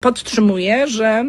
podtrzymuję, że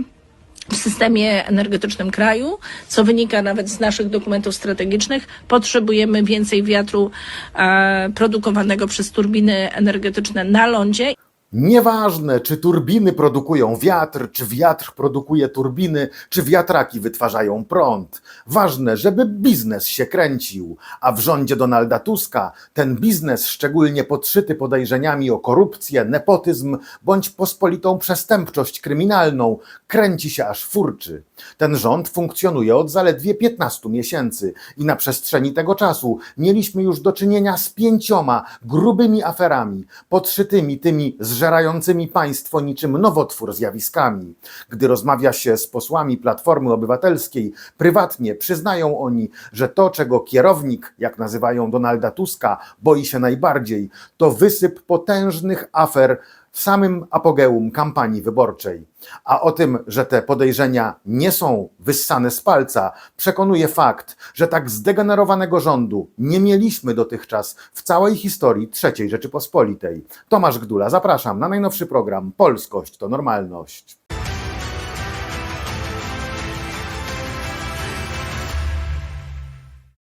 w systemie energetycznym kraju, co wynika nawet z naszych dokumentów strategicznych, potrzebujemy więcej wiatru e, produkowanego przez turbiny energetyczne na lądzie. Nieważne, czy turbiny produkują wiatr, czy wiatr produkuje turbiny, czy wiatraki wytwarzają prąd. Ważne, żeby biznes się kręcił. A w rządzie Donalda Tuska ten biznes, szczególnie podszyty podejrzeniami o korupcję, nepotyzm bądź pospolitą przestępczość kryminalną, kręci się aż furczy. Ten rząd funkcjonuje od zaledwie 15 miesięcy i na przestrzeni tego czasu mieliśmy już do czynienia z pięcioma grubymi aferami, podszytymi tymi zżerającymi państwo niczym nowotwór zjawiskami. Gdy rozmawia się z posłami Platformy Obywatelskiej, prywatnie przyznają oni, że to, czego kierownik, jak nazywają Donalda Tuska, boi się najbardziej, to wysyp potężnych afer w samym apogeum kampanii wyborczej. A o tym, że te podejrzenia nie są wyssane z palca, przekonuje fakt, że tak zdegenerowanego rządu nie mieliśmy dotychczas w całej historii III Rzeczypospolitej. Tomasz Gdula, zapraszam na najnowszy program Polskość to normalność.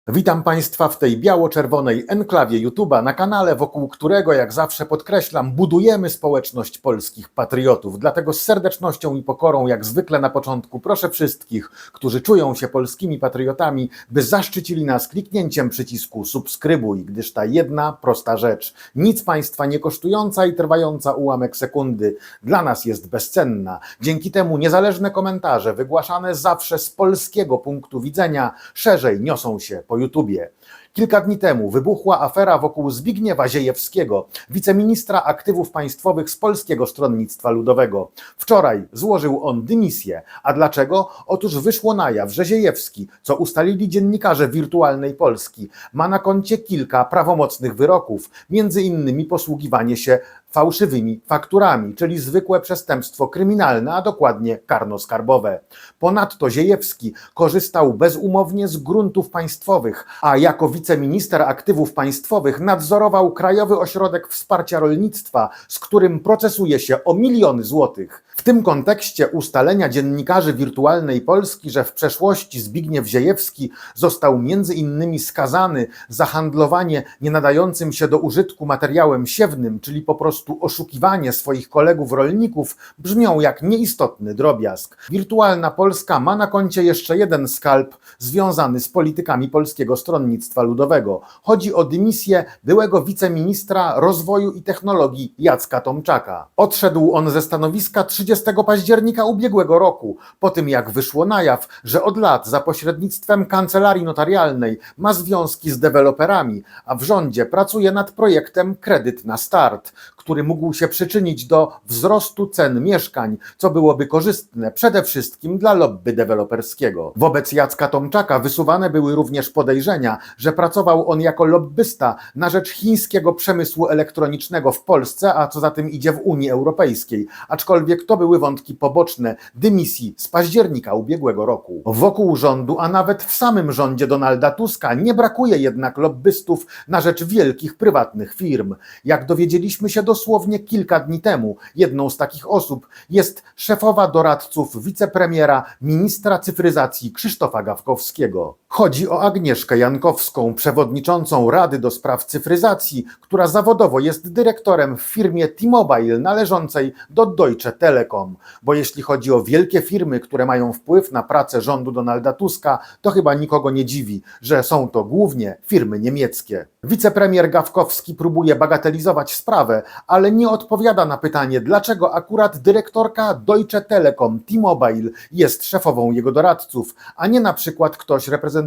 Witam Państwa w tej biało-czerwonej enklawie YouTube'a, na kanale, wokół którego, jak zawsze podkreślam, budujemy społeczność polskich patriotów. Dlatego z serdecznością i pokorą, jak zwykle na początku, proszę wszystkich, którzy czują się polskimi patriotami, by zaszczycili nas kliknięciem przycisku subskrybuj, gdyż ta jedna prosta rzecz, nic Państwa nie kosztująca i trwająca ułamek sekundy, dla nas jest bezcenna. Dzięki temu niezależne komentarze, wygłaszane zawsze z polskiego punktu widzenia, szerzej niosą się po YouTubie. Kilka dni temu wybuchła afera wokół Zbigniewa Ziejewskiego, wiceministra aktywów państwowych z Polskiego Stronnictwa Ludowego. Wczoraj złożył on dymisję. A dlaczego? Otóż wyszło na jaw, że Ziejewski, co ustalili dziennikarze wirtualnej Polski, ma na koncie kilka prawomocnych wyroków, między innymi posługiwanie się fałszywymi fakturami, czyli zwykłe przestępstwo kryminalne, a dokładnie karno-skarbowe. Ponadto Ziejewski korzystał bezumownie z gruntów państwowych, a jako wiceminister aktywów państwowych nadzorował Krajowy Ośrodek Wsparcia Rolnictwa, z którym procesuje się o miliony złotych. Tym kontekście ustalenia dziennikarzy wirtualnej Polski, że w przeszłości Zbigniew Ziejewski został między innymi skazany za handlowanie nie nadającym się do użytku materiałem siewnym, czyli po prostu oszukiwanie swoich kolegów rolników, brzmią jak nieistotny drobiazg. Wirtualna Polska ma na koncie jeszcze jeden skalp związany z politykami Polskiego Stronnictwa Ludowego. Chodzi o dymisję byłego wiceministra rozwoju i technologii Jacka Tomczaka. Odszedł on ze stanowiska 30 października ubiegłego roku, po tym jak wyszło na jaw, że od lat za pośrednictwem kancelarii notarialnej ma związki z deweloperami, a w rządzie pracuje nad projektem Kredyt na Start, który mógł się przyczynić do wzrostu cen mieszkań, co byłoby korzystne przede wszystkim dla lobby deweloperskiego. Wobec Jacka Tomczaka wysuwane były również podejrzenia, że pracował on jako lobbysta na rzecz chińskiego przemysłu elektronicznego w Polsce, a co za tym idzie w Unii Europejskiej, aczkolwiek to były wątki poboczne dymisji z października ubiegłego roku. Wokół rządu, a nawet w samym rządzie Donalda Tuska nie brakuje jednak lobbystów na rzecz wielkich prywatnych firm. Jak dowiedzieliśmy się dosłownie kilka dni temu, jedną z takich osób jest szefowa doradców wicepremiera, ministra cyfryzacji Krzysztofa Gawkowskiego. Chodzi o Agnieszkę Jankowską, przewodniczącą Rady do Spraw Cyfryzacji, która zawodowo jest dyrektorem w firmie T-Mobile należącej do Deutsche Telekom. Bo jeśli chodzi o wielkie firmy, które mają wpływ na pracę rządu Donalda Tuska, to chyba nikogo nie dziwi, że są to głównie firmy niemieckie. Wicepremier Gawkowski próbuje bagatelizować sprawę, ale nie odpowiada na pytanie, dlaczego akurat dyrektorka Deutsche Telekom T-Mobile jest szefową jego doradców, a nie na przykład ktoś reprezentujący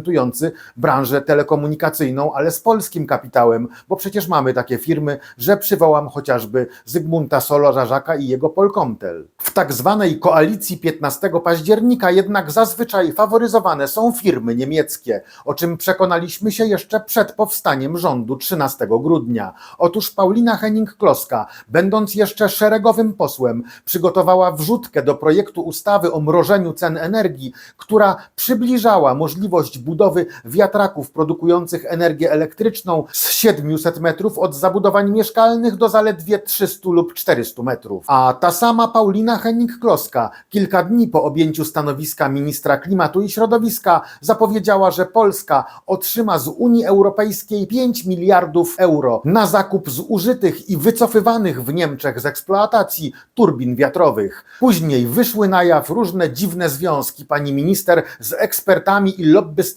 branżę telekomunikacyjną, ale z polskim kapitałem, bo przecież mamy takie firmy, że przywołam chociażby Zygmunta Solorza-Żaka i jego Polkomtel. W tak zwanej koalicji 15 października jednak zazwyczaj faworyzowane są firmy niemieckie, o czym przekonaliśmy się jeszcze przed powstaniem rządu 13 grudnia. Otóż Paulina Henning-Kloska, będąc jeszcze szeregowym posłem, przygotowała wrzutkę do projektu ustawy o mrożeniu cen energii, która przybliżała możliwość budowy wiatraków produkujących energię elektryczną z 700 metrów od zabudowań mieszkalnych do zaledwie 300 lub 400 metrów. A ta sama Paulina Henning-Kloska kilka dni po objęciu stanowiska ministra klimatu i środowiska zapowiedziała, że Polska otrzyma z Unii Europejskiej 5 miliardów euro na zakup zużytych i wycofywanych w Niemczech z eksploatacji turbin wiatrowych. Później wyszły na jaw różne dziwne związki pani minister z ekspertami i lobbystami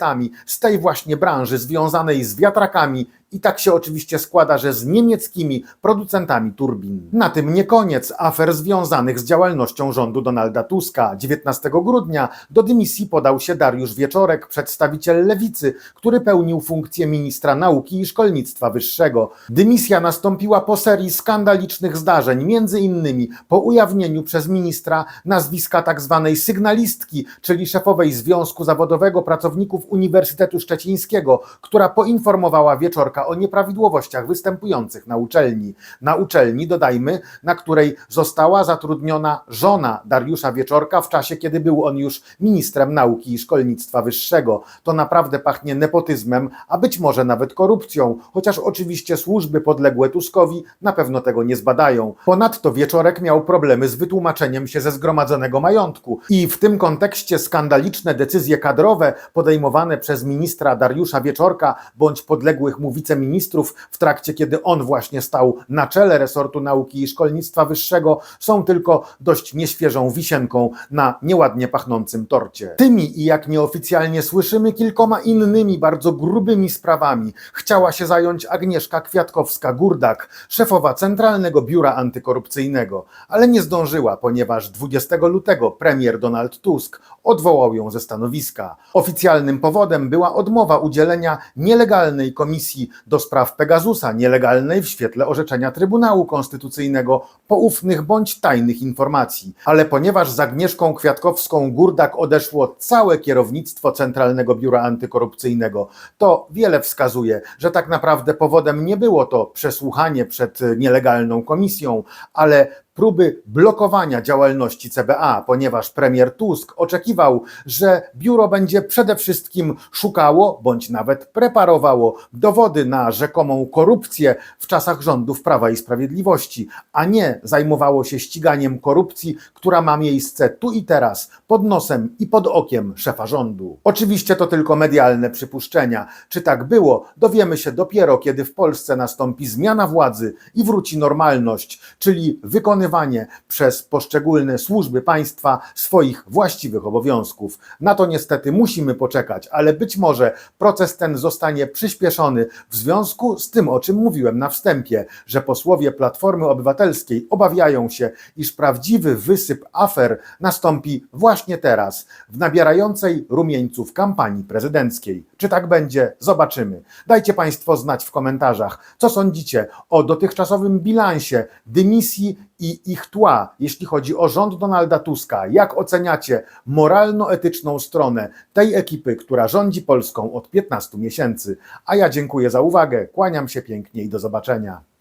z tej właśnie branży związanej z wiatrakami i tak się oczywiście składa, że z niemieckimi producentami turbin. Na tym nie koniec afer związanych z działalnością rządu Donalda Tuska. 19 grudnia do dymisji podał się Dariusz Wieczorek, przedstawiciel lewicy, który pełnił funkcję ministra nauki i szkolnictwa wyższego. Dymisja nastąpiła po serii skandalicznych zdarzeń, między innymi po ujawnieniu przez ministra nazwiska tzw. sygnalistki, czyli szefowej Związku Zawodowego Pracowników Uniwersytetu Szczecińskiego, która poinformowała Wieczorka o nieprawidłowościach występujących na uczelni. Na uczelni, dodajmy, na której została zatrudniona żona Dariusza Wieczorka w czasie, kiedy był on już ministrem nauki i szkolnictwa wyższego. To naprawdę pachnie nepotyzmem, a być może nawet korupcją, chociaż oczywiście służby podległe Tuskowi na pewno tego nie zbadają. Ponadto Wieczorek miał problemy z wytłumaczeniem się ze zgromadzonego majątku i w tym kontekście skandaliczne decyzje kadrowe podejmowane przez ministra Dariusza Wieczorka bądź podległych mu wiceministrów w trakcie, kiedy on właśnie stał na czele resortu nauki i szkolnictwa wyższego, są tylko dość nieświeżą wisienką na nieładnie pachnącym torcie. Tymi i jak nieoficjalnie słyszymy, kilkoma innymi bardzo grubymi sprawami chciała się zająć Agnieszka Kwiatkowska-Gurdak, szefowa Centralnego Biura Antykorupcyjnego, ale nie zdążyła, ponieważ 20 lutego premier Donald Tusk odwołał ją ze stanowiska. Oficjalnym powodem była odmowa udzielenia nielegalnej komisji do spraw Pegasusa, nielegalnej w świetle orzeczenia Trybunału Konstytucyjnego, poufnych bądź tajnych informacji. Ale ponieważ z Agnieszką Kwiatkowską-Gurdak odeszło całe kierownictwo Centralnego Biura Antykorupcyjnego, to wiele wskazuje, że tak naprawdę powodem nie było to przesłuchanie przed nielegalną komisją, ale próby blokowania działalności CBA, ponieważ premier Tusk oczekiwał, że biuro będzie przede wszystkim szukało bądź nawet preparowało dowody na rzekomą korupcję w czasach rządów Prawa i Sprawiedliwości, a nie zajmowało się ściganiem korupcji, która ma miejsce tu i teraz, pod nosem i pod okiem szefa rządu. Oczywiście to tylko medialne przypuszczenia. Czy tak było, dowiemy się dopiero, kiedy w Polsce nastąpi zmiana władzy i wróci normalność, czyli wykonywanie przez poszczególne służby państwa swoich właściwych obowiązków. Na to niestety musimy poczekać, ale być może proces ten zostanie przyspieszony w związku z tym, o czym mówiłem na wstępie, że posłowie Platformy Obywatelskiej obawiają się, iż prawdziwy wysyp afer nastąpi właśnie teraz, w nabierającej rumieńców kampanii prezydenckiej. Czy tak będzie? Zobaczymy. Dajcie Państwo znać w komentarzach, co sądzicie o dotychczasowym bilansie dymisji i ich tła, jeśli chodzi o rząd Donalda Tuska. Jak oceniacie moralno-etyczną stronę tej ekipy, która rządzi Polską od 15 miesięcy? A ja dziękuję za uwagę, kłaniam się pięknie i do zobaczenia.